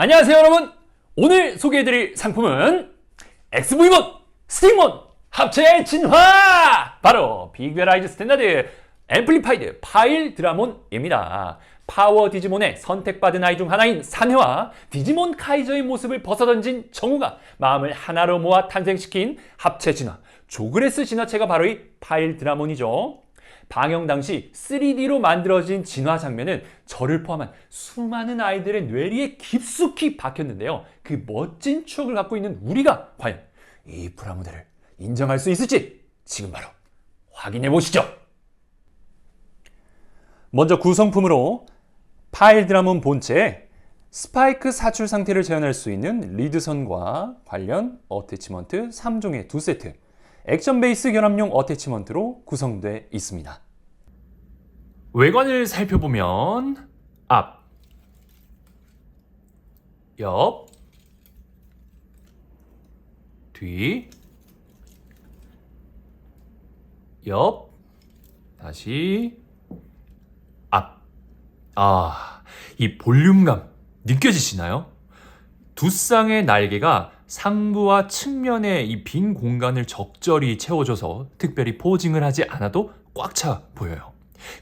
안녕하세요 여러분. 오늘 소개해드릴 상품은 XV1 스틱몬 합체의 진화! 바로 빅베라이즈 스탠다드 앰플리파이드 파일 드라몬입니다. 파워 디지몬의 선택받은 아이 중 하나인 산해와 디지몬 카이저의 모습을 벗어던진 정우가 마음을 하나로 모아 탄생시킨 합체 진화 조그레스 진화체가 바로 이 파일 드라몬이죠 방영 당시 3D로 만들어진 진화 장면은 저를 포함한 수많은 아이들의 뇌리에 깊숙이 박혔는데요. 그 멋진 추억을 갖고 있는 우리가 과연 이 프라모델을 인정할 수 있을지 지금 바로 확인해 보시죠. 먼저 구성품으로 파일 드라몬 본체에 스파이크 사출 상태를 재현할 수 있는 리드선과 관련 어태치먼트 3종의 두 세트, 액션 베이스 결합용 어태치먼트로 구성되어 있습니다. 외관을 살펴보면 앞, 옆, 뒤, 옆, 다시 앞. 아, 이 볼륨감 느껴지시나요? 두 쌍의 날개가 상부와 측면의 이빈 공간을 적절히 채워줘서 특별히 포징을 하지 않아도 꽉 차 보여요.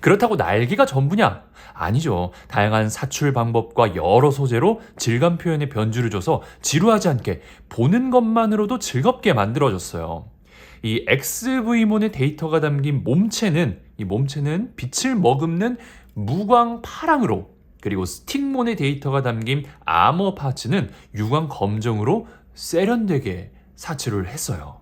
그렇다고 날개가 전부냐? 아니죠. 다양한 사출 방법과 여러 소재로 질감 표현에 변주를 줘서 지루하지 않게 보는 것만으로도 즐겁게 만들어졌어요. 이 XV몬의 데이터가 담긴 몸체는 이 몸체는 빛을 머금는 무광 파랑으로 그리고 스틱몬의 데이터가 담긴 아머 파츠는 유광 검정으로 세련되게 사출을 했어요.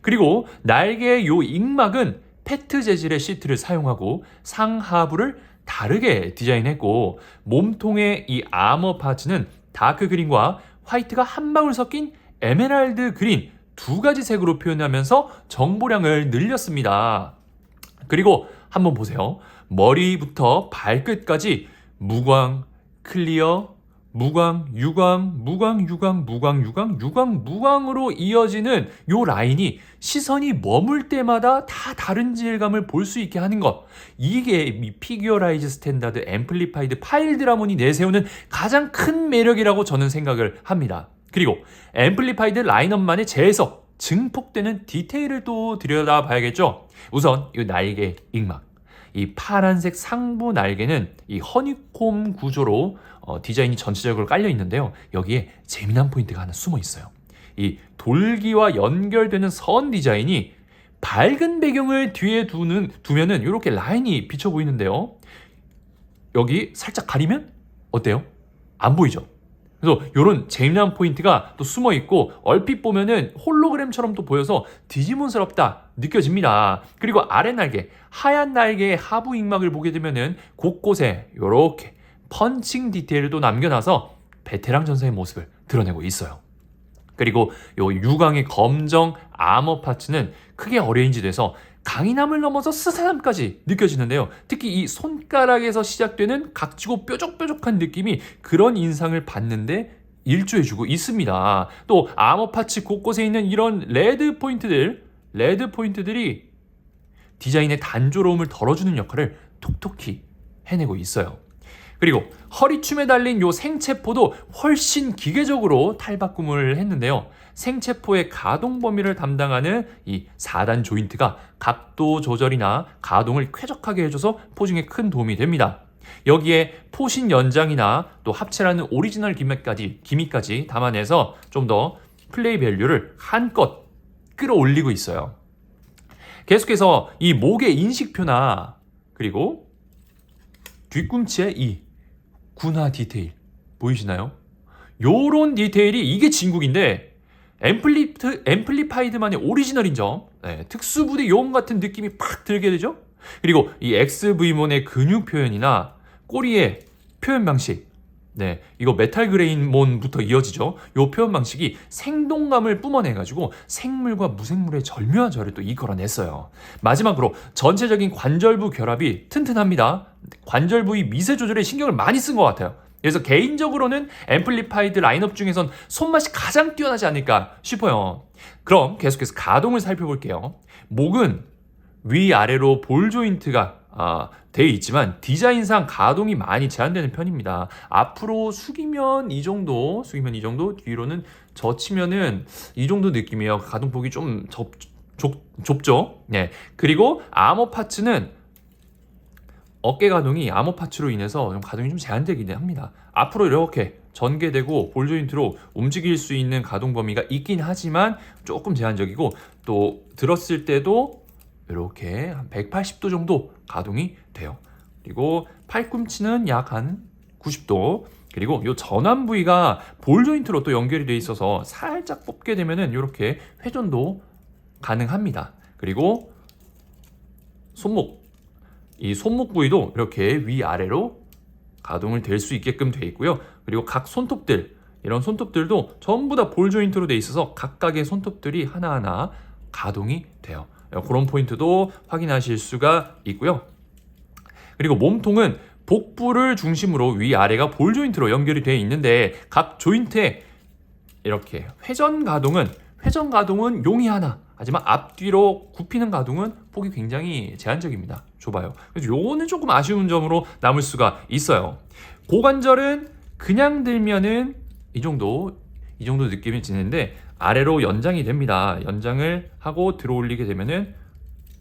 그리고 날개의 요 익막은 페트 재질의 시트를 사용하고 상하부를 다르게 디자인했고 몸통의 이 아머 파츠는 다크 그린과 화이트가 한 방울 섞인 에메랄드 그린 두 가지 색으로 표현하면서 정보량을 늘렸습니다. 그리고 한번 보세요. 머리부터 발끝까지 무광, 클리어, 무광, 유광, 무광, 유광, 무광, 유광, 유광, 무광으로 이어지는 요 라인이 시선이 머물 때마다 다 다른 질감을 볼 수 있게 하는 것. 이게 이 피규어라이즈 스탠다드 앰플리파이드 파일 드라몬이 내세우는 가장 큰 매력이라고 저는 생각을 합니다. 그리고 앰플리파이드 라인업만의 재해석, 증폭되는 디테일을 또 들여다봐야겠죠. 우선 이 날개 익막. 이 파란색 상부 날개는 이 허니콤 구조로 어, 디자인이 전체적으로 깔려 있는데요. 여기에 재미난 포인트가 하나 숨어 있어요. 이 돌기와 연결되는 선 디자인이 밝은 배경을 뒤에 두는 두면은 이렇게 라인이 비쳐 보이는데요. 여기 살짝 가리면 어때요? 안 보이죠? 그래서 이런 재미난 포인트가 또 숨어 있고 얼핏 보면은 홀로그램처럼 또 보여서 디지몬스럽다 느껴집니다. 그리고 아래 날개 하얀 날개의 하부 익막을 보게 되면은 곳곳에 이렇게 펀칭 디테일을 또 남겨놔서 베테랑 전사의 모습을 드러내고 있어요. 그리고 요 유광의 검정 아머 파츠는 크게 어레인지돼서 강인함을 넘어서 스산함까지 느껴지는데요. 특히 이 손가락에서 시작되는 각지고 뾰족뾰족한 느낌이 그런 인상을 받는데 일조해주고 있습니다. 또 아머 파츠 곳곳에 있는 이런 레드 포인트들, 레드 포인트들이 디자인의 단조로움을 덜어주는 역할을 톡톡히 해내고 있어요. 그리고 허리춤에 달린 요 생체포도 훨씬 기계적으로 탈바꿈을 했는데요. 생체포의 가동 범위를 담당하는 이 4단 조인트가 각도 조절이나 가동을 쾌적하게 해줘서 포징에 큰 도움이 됩니다. 여기에 포신 연장이나 또 합체라는 오리지널 기믹까지, 기믹까지 담아내서 좀 더 플레이 밸류를 한껏 끌어올리고 있어요. 계속해서 이 목의 인식표나 그리고 뒤꿈치의 이 군화 디테일 보이시나요? 요런 디테일이 이게 진국인데 앰플리트, 앰플리파이드만의 오리지널인 점 네, 특수부대 요원 같은 느낌이 팍 들게 되죠? 그리고 이 XV몬의 근육 표현이나 꼬리의 표현 방식 네, 이거 메탈 그레인몬부터 이어지죠. 요 표현 방식이 생동감을 뿜어내가지고 생물과 무생물의 절묘한 절을 또 이끌어냈어요. 마지막으로 전체적인 관절부 결합이 튼튼합니다. 관절 부위 미세 조절에 신경을 많이 쓴 것 같아요. 그래서 개인적으로는 앰플리파이드 라인업 중에선 손맛이 가장 뛰어나지 않을까 싶어요. 그럼 계속해서 가동을 살펴볼게요. 목은 위아래로 볼 조인트가 아, 돼 있지만 디자인상 가동이 많이 제한되는 편입니다. 앞으로 숙이면 이 정도, 숙이면 이 정도, 뒤로는 젖히면은 이 정도 느낌이에요. 가동폭이 좀 좁, 좁, 좁죠? 네. 그리고 아머 파츠는 어깨 가동이 아머 파츠로 인해서 좀 가동이 좀 제한되긴 합니다. 앞으로 이렇게 전개되고 볼 조인트로 움직일 수 있는 가동 범위가 있긴 하지만 조금 제한적이고 또 들었을 때도 이렇게 한 180도 정도 가동이 돼요. 그리고 팔꿈치는 약 한 90도. 그리고 이 전완 부위가 볼 조인트로 또 연결이 돼 있어서 살짝 뽑게 되면은 이렇게 회전도 가능합니다. 그리고 손목 이 손목 부위도 이렇게 위아래로 가동을 될 수 있게끔 돼 있고요. 그리고 각 손톱들 이런 손톱들도 전부 다 볼 조인트로 돼 있어서 각각의 손톱들이 하나하나 가동이 돼요. 그런 포인트도 확인하실 수가 있고요. 그리고 몸통은 복부를 중심으로 위아래가 볼 조인트로 연결이 되어 있는데 각 조인트에 이렇게 회전 가동은 회전 가동은 용이 하나 하지만 앞뒤로 굽히는 가동은 폭이 굉장히 제한적입니다. 좁아요. 그래서 요거는 조금 아쉬운 점으로 남을 수가 있어요. 고관절은 그냥 들면은 이 정도 이 정도 느낌이 드는데 아래로 연장이 됩니다. 연장을 하고 들어 올리게 되면은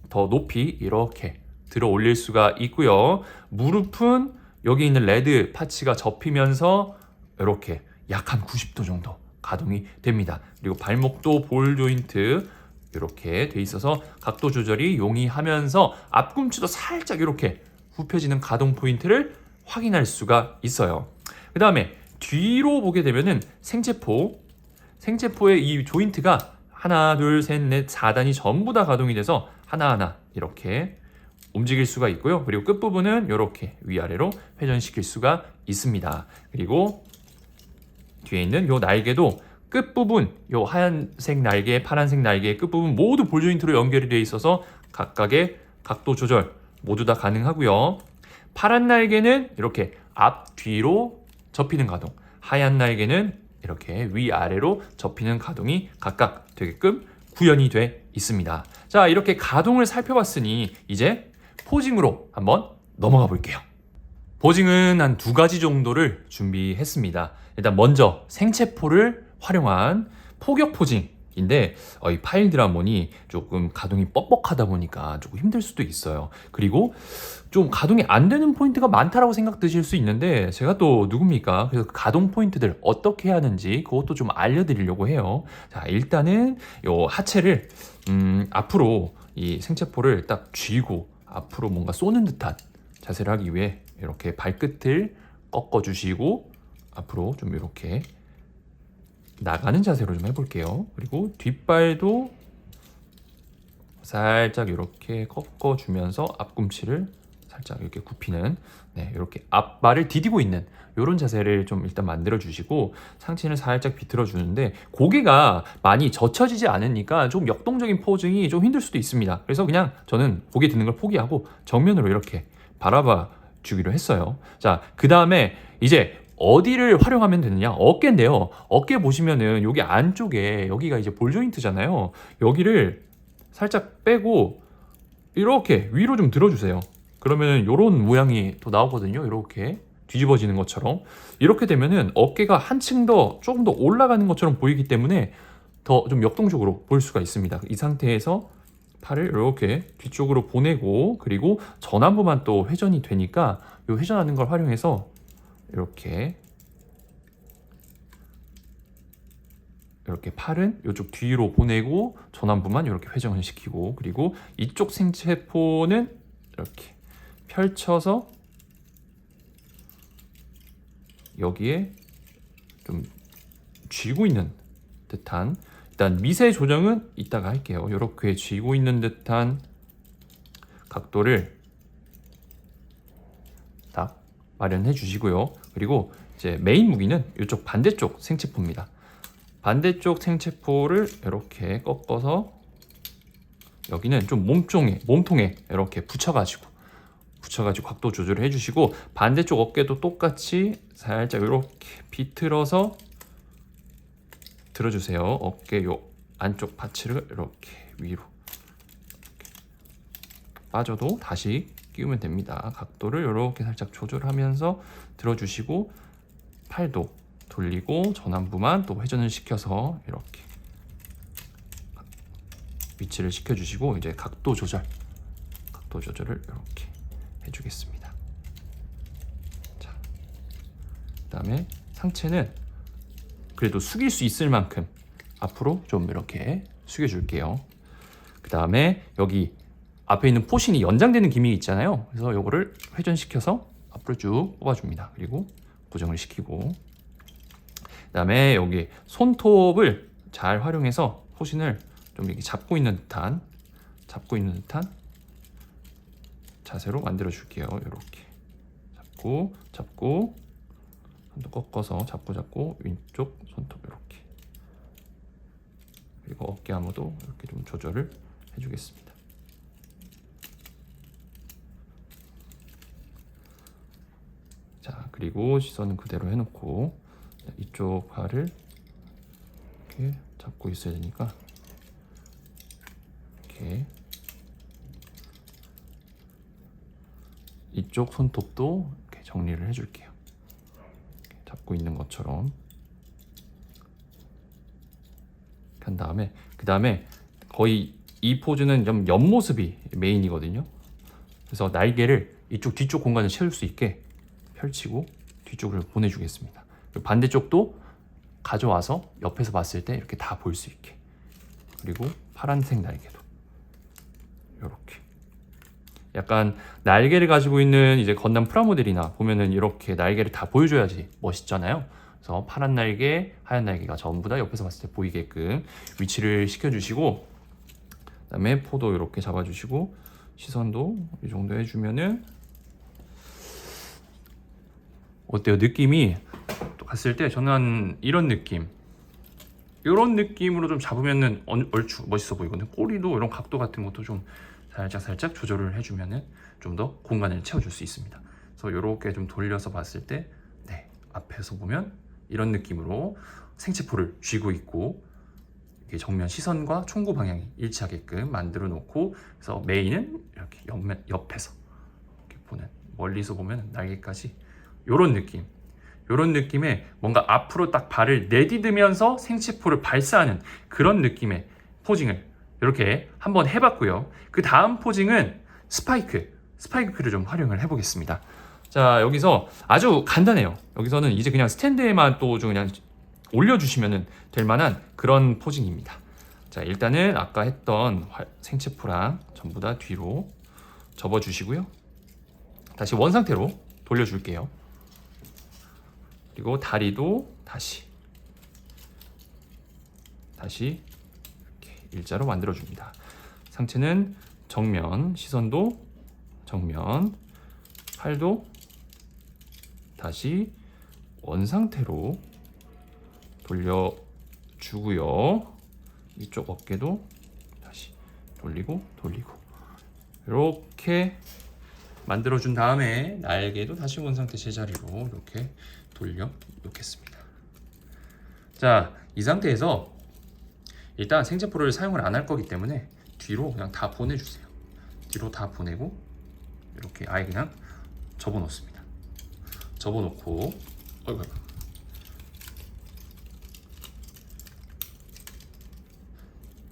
더 높이 이렇게 들어 올릴 수가 있고요. 무릎은 여기 있는 레드 파츠가 접히면서 이렇게 약 한 90도 정도 가동이 됩니다. 그리고 발목도 볼 조인트 이렇게 돼 있어서 각도 조절이 용이하면서 앞꿈치도 살짝 이렇게 굽혀지는 가동 포인트를 확인할 수가 있어요. 그 다음에 뒤로 보게 되면은 생체포, 생체포의 이 조인트가 하나, 둘, 셋, 넷, 4단이 전부 다 가동이 돼서 하나하나 이렇게 움직일 수가 있고요. 그리고 끝부분은 이렇게 위아래로 회전시킬 수가 있습니다. 그리고 뒤에 있는 요 날개도 끝부분 요 하얀색 날개, 파란색 날개 끝부분 모두 볼 조인트로 연결이 되어 있어서 각각의 각도 조절 모두 다 가능하고요. 파란 날개는 이렇게 앞 뒤로 접히는 가동, 하얀 날개는 이렇게 위아래로 접히는 가동이 각각 되게끔 구현이 돼 있습니다. 자, 이렇게 가동을 살펴봤으니 이제 포징으로 한번 넘어가 볼게요. 포징은 한 두 가지 정도를 준비했습니다. 일단 먼저 생체포를 활용한 포격 포징 인데 어, 이 파일 드라몬이 조금 가동이 뻑뻑하다 보니까 조금 힘들 수도 있어요. 그리고 좀 가동이 안 되는 포인트가 많다라고 생각 드실 수 있는데 제가 또 누굽니까? 그래서 그 가동 포인트들 어떻게 하는지 그것도 좀 알려드리려고 해요. 자 일단은 요 하체를 음, 앞으로 이 생체포를 딱 쥐고 앞으로 뭔가 쏘는 듯한 자세를 하기 위해 이렇게 발끝을 꺾어 주시고 앞으로 좀 이렇게 나가는 자세로 좀 해볼게요. 그리고 뒷발도 살짝 이렇게 꺾어 주면서 앞꿈치를 살짝 이렇게 굽히는 네, 이렇게 앞발을 디디고 있는 이런 자세를 좀 일단 만들어 주시고 상체를 살짝 비틀어 주는데 고개가 많이 젖혀지지 않으니까 좀 역동적인 포징이 좀 힘들 수도 있습니다. 그래서 그냥 저는 고개 드는 걸 포기하고 정면으로 이렇게 바라봐 주기로 했어요. 자, 그 다음에 이제 어디를 활용하면 되느냐? 어깨인데요. 어깨 보시면은 여기 안쪽에 여기가 이제 볼 조인트잖아요. 여기를 살짝 빼고 이렇게 위로 좀 들어주세요. 그러면은 이런 모양이 또 나오거든요. 이렇게 뒤집어지는 것처럼 이렇게 되면은 어깨가 한층 더 조금 더 올라가는 것처럼 보이기 때문에 더 좀 역동적으로 보일 수가 있습니다. 이 상태에서 팔을 이렇게 뒤쪽으로 보내고 그리고 전완부만 또 회전이 되니까 이 회전하는 걸 활용해서 이렇게 이렇게 팔은 이쪽 뒤로 보내고 전완부만 이렇게 회전을 시키고 그리고 이쪽 생체포는 이렇게 펼쳐서 여기에 좀 쥐고 있는 듯한 일단 미세 조정은 이따가 할게요. 이렇게 쥐고 있는 듯한 각도를 딱 마련해 주시고요. 그리고 이제 메인 무기는 이쪽 반대쪽 생체포입니다. 반대쪽 생체포를 이렇게 꺾어서 여기는 좀 몸통에 몸통에 이렇게 붙여가지고 붙여가지고 각도 조절을 해주시고 반대쪽 어깨도 똑같이 살짝 이렇게 비틀어서 들어주세요. 어깨 요 안쪽 파츠를 이렇게 위로 빠져도 다시 끼우면 됩니다. 각도를 이렇게 살짝 조절하면서 들어주시고 팔도 돌리고 전완부만 또 회전을 시켜서 이렇게 위치를 시켜주시고 이제 각도 조절, 각도 조절을 이렇게 해주겠습니다. 자, 그다음에 상체는 그래도 숙일 수 있을 만큼 앞으로 좀 이렇게 숙여줄게요. 그 다음에 여기 앞에 있는 포신이 연장되는 기믹이 있잖아요. 그래서 요거를 회전시켜서 앞으로 쭉 뽑아줍니다. 그리고 고정을 시키고 그 다음에 여기 손톱을 잘 활용해서 포신을 좀 이렇게 잡고 있는 듯한 잡고 있는 듯한 자세로 만들어 줄게요. 이렇게 잡고 잡고 손톱 꺾어서 잡고 잡고 왼쪽 손톱 이렇게 그리고 어깨 아무도 이렇게 좀 조절을 해주겠습니다. 자 그리고 시선은 그대로 해놓고 이쪽 팔을 이렇게 잡고 있어야 되니까 이렇게 이쪽 손톱도 이렇게 정리를 해줄게요. 잡고 있는 것처럼 한 다음에 그 다음에 거의 이 포즈는 좀 옆모습이 메인이거든요. 그래서 날개를 이쪽 뒤쪽 공간을 채울 수 있게 펼치고 뒤쪽으로 보내주겠습니다. 반대쪽도 가져와서 옆에서 봤을 때 이렇게 다 볼 수 있게 그리고 파란색 날개도 이렇게 약간 날개를 가지고 있는 이제 건담 프라모델이나 보면은 이렇게 날개를 다 보여줘야지 멋있잖아요. 그래서 파란 날개, 하얀 날개가 전부 다 옆에서 봤을 때 보이게끔 위치를 시켜주시고 그다음에 포도 이렇게 잡아주시고 시선도 이 정도 해주면은 어때요? 느낌이 또 갔을 때 저는 이런 느낌 이런 느낌으로 좀 잡으면은 얼- 얼추 멋있어 보이거든요. 꼬리도 이런 각도 같은 것도 좀 살짝 살짝 조절을 해주면은 좀 더 공간을 채워줄 수 있습니다. 그래서 이렇게 좀 돌려서 봤을 때, 네 앞에서 보면 이런 느낌으로 생체포를 쥐고 있고 정면 시선과 총구 방향이 일치하게끔 만들어 놓고 그래서 메인은 이렇게 옆면, 옆에서 이렇게 보는 멀리서 보면 날개까지 이런 느낌. 이런 느낌의 뭔가 앞으로 딱 발을 내디디면서 생체포를 발사하는 그런 느낌의 포징을 이렇게 한번 해봤고요. 그 다음 포징은 스파이크, 스파이크를 좀 활용을 해보겠습니다. 자 여기서 아주 간단해요. 여기서는 이제 그냥 스탠드에만 또 좀 그냥 올려주시면 될 만한 그런 포징입니다. 자 일단은 아까 했던 화- 생체포랑 전부 다 뒤로 접어주시고요. 다시 원 상태로 돌려줄게요. 그리고 다리도 다시 다시 이렇게 일자로 만들어 줍니다. 상체는 정면, 시선도 정면, 팔도 다시 원 상태로 돌려 주고요. 이쪽 어깨도 다시 돌리고 돌리고 이렇게 만들어 준 다음에 날개도 다시 원 상태 제자리로 이렇게 돌려 놓겠습니다. 자, 이 상태에서 일단 생체포를 사용을 안 할 거기 때문에 뒤로 그냥 다 보내주세요. 뒤로 다 보내고 이렇게 아예 그냥 접어 놓습니다. 접어 놓고.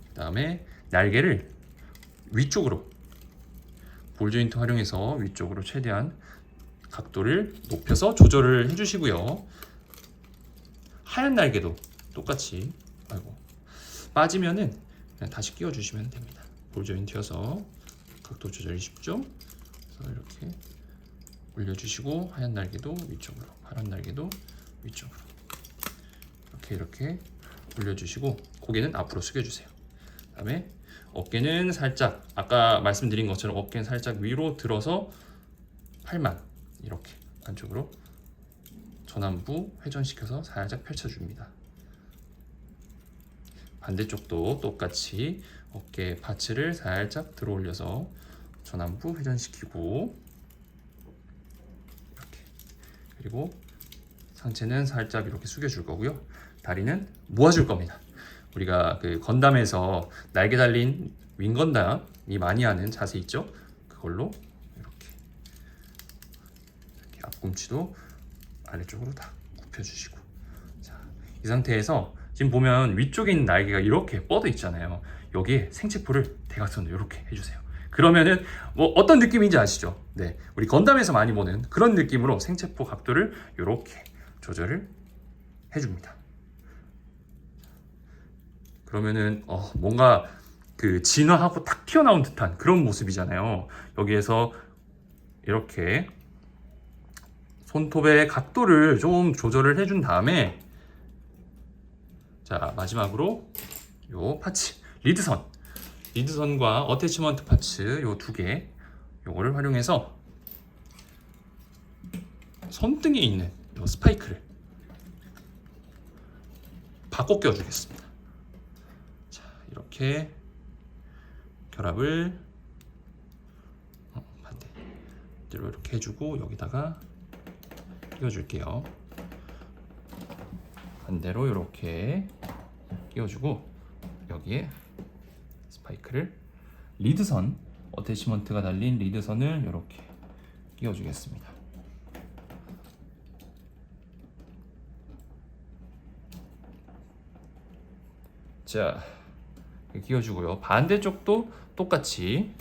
그다음에 날개를 위쪽으로 볼 조인트 활용해서 위쪽으로 최대한 각도를 높여서 조절을 해주시고요. 하얀 날개도 똑같이 아이고 빠지면은 다시 끼워주시면 됩니다. 볼 조인트여서 각도 조절이 쉽죠. 그래서 이렇게 올려주시고 하얀 날개도 위쪽으로, 파란 날개도 위쪽으로 이렇게 이렇게 올려주시고 고개는 앞으로 숙여주세요. 그 다음에 어깨는 살짝 아까 말씀드린 것처럼 어깨는 살짝 위로 들어서 팔만 이렇게 안쪽으로 전완부 회전시켜서 살짝 펼쳐줍니다. 반대쪽도 똑같이 어깨 파츠를 살짝 들어 올려서 전완부 회전시키고 이렇게 그리고 상체는 살짝 이렇게 숙여줄 거고요. 다리는 모아줄 겁니다. 우리가 그 건담에서 날개 달린 윙건담이 많이 하는 자세 있죠? 그걸로 뒤꿈치도 아래쪽으로 다 굽혀주시고 자, 이 상태에서 지금 보면 위쪽에 있는 날개가 이렇게 뻗어 있잖아요. 여기에 생체포를 대각선으로 이렇게 해주세요. 그러면은 뭐 어떤 느낌인지 아시죠? 네, 우리 건담에서 많이 보는 그런 느낌으로 생체포 각도를 이렇게 조절을 해줍니다. 그러면은 어, 뭔가 그 진화하고 탁 튀어나온 듯한 그런 모습이잖아요. 여기에서 이렇게 손톱의 각도를 좀 조절을 해준 다음에 자 마지막으로 요 파츠 리드선 리드선과 어태치먼트 파츠 요 두 개 요거를 활용해서 손등에 있는 요 스파이크를 바꿔 껴주겠습니다. 자 이렇게 결합을 어, 반대로 이렇게 해주고 여기다가 끼워줄게요. 반대로 이렇게 끼워주고 여기에 스파이크를 리드선 어태치먼트가 달린 리드선을 이렇게 끼워주겠습니다. 자 끼워주고요. 반대쪽도 똑같이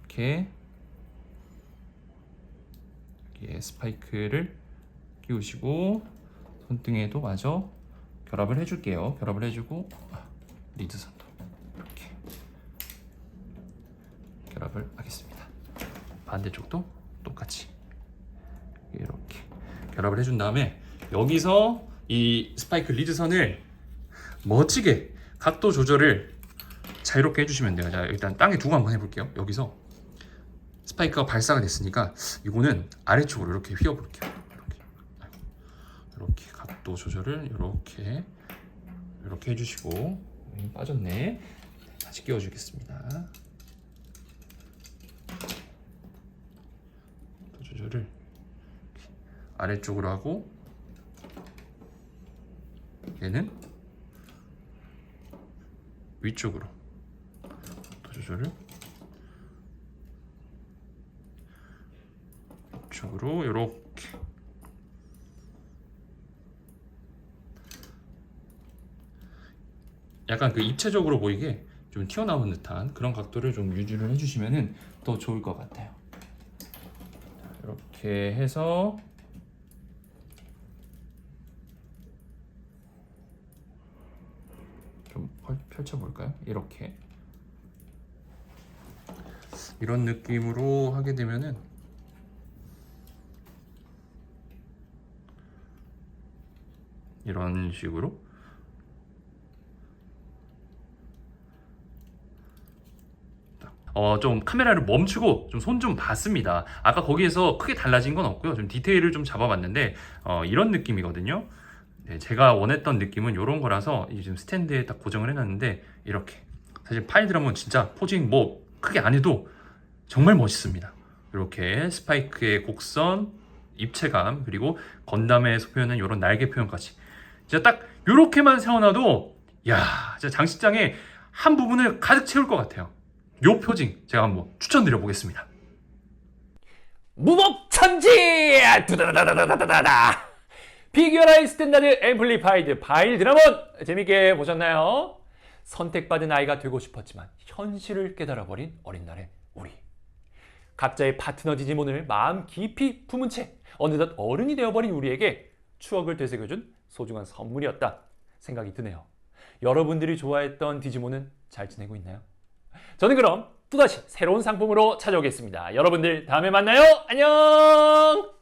이렇게 여기에 스파이크를 끼우시고 손등에도 마저 결합을 해줄게요. 결합을 해주고 아, 리드 선도 이렇게 결합을 하겠습니다. 반대쪽도 똑같이 이렇게 결합을 해준 다음에 여기서 이 스파이크 리드 선을 멋지게 각도 조절을 자유롭게 해주시면 돼요. 자 일단 땅에 두고 한번 해볼게요. 여기서 스파이크가 발사가 됐으니까 이거는 아래쪽으로 이렇게 휘어볼게요. 이렇게 이렇게 각도 조절을 이렇게 이렇게 해주시고 음, 빠졌네. 다시 끼워주겠습니다. 각도 조절을 아래쪽으로 하고 얘는 위쪽으로 각도 조절을 쪽으로 이렇게 약간 그 입체적으로 보이게 좀 튀어나온 듯한 그런 각도를 좀 유지를 해주시면은 더 좋을 것 같아요. 자, 이렇게 해서 좀 펼- 펼쳐볼까요? 이렇게 이런 느낌으로 하게 되면은 이런 식으로 어, 좀 카메라를 멈추고 좀손좀 봤습니다. 아까 거기에서 크게 달라진 건 없고요. 좀 디테일을 좀 잡아봤는데 어, 이런 느낌이거든요. 네, 제가 원했던 느낌은 이런 거라서 이 지금 스탠드에 딱 고정을 해놨는데 이렇게 사실 파이드라면 진짜 포징 뭐 크게 안 해도 정말 멋있습니다. 이렇게 스파이크의 곡선, 입체감 그리고 건담에서 표현한 이런 날개 표현까지 진짜 딱 이렇게만 세워놔도 야 진짜 장식장의 한 부분을 가득 채울 것 같아요. 요 표징 제가 한번 추천드려 보겠습니다. 무법천지! 두다다다다다다다! 피규어라인 스탠다드 앰플리파이드 바일 드라몬! 재밌게 보셨나요? 선택받은 아이가 되고 싶었지만 현실을 깨달아버린 어린 날의 우리. 각자의 파트너 디지몬을 마음 깊이 품은 채 어느덧 어른이 되어버린 우리에게 추억을 되새겨준 소중한 선물이었다 생각이 드네요. 여러분들이 좋아했던 디지몬은 잘 지내고 있나요? 저는 그럼 또다시 새로운 상품으로 찾아오겠습니다. 여러분들 다음에 만나요. 안녕!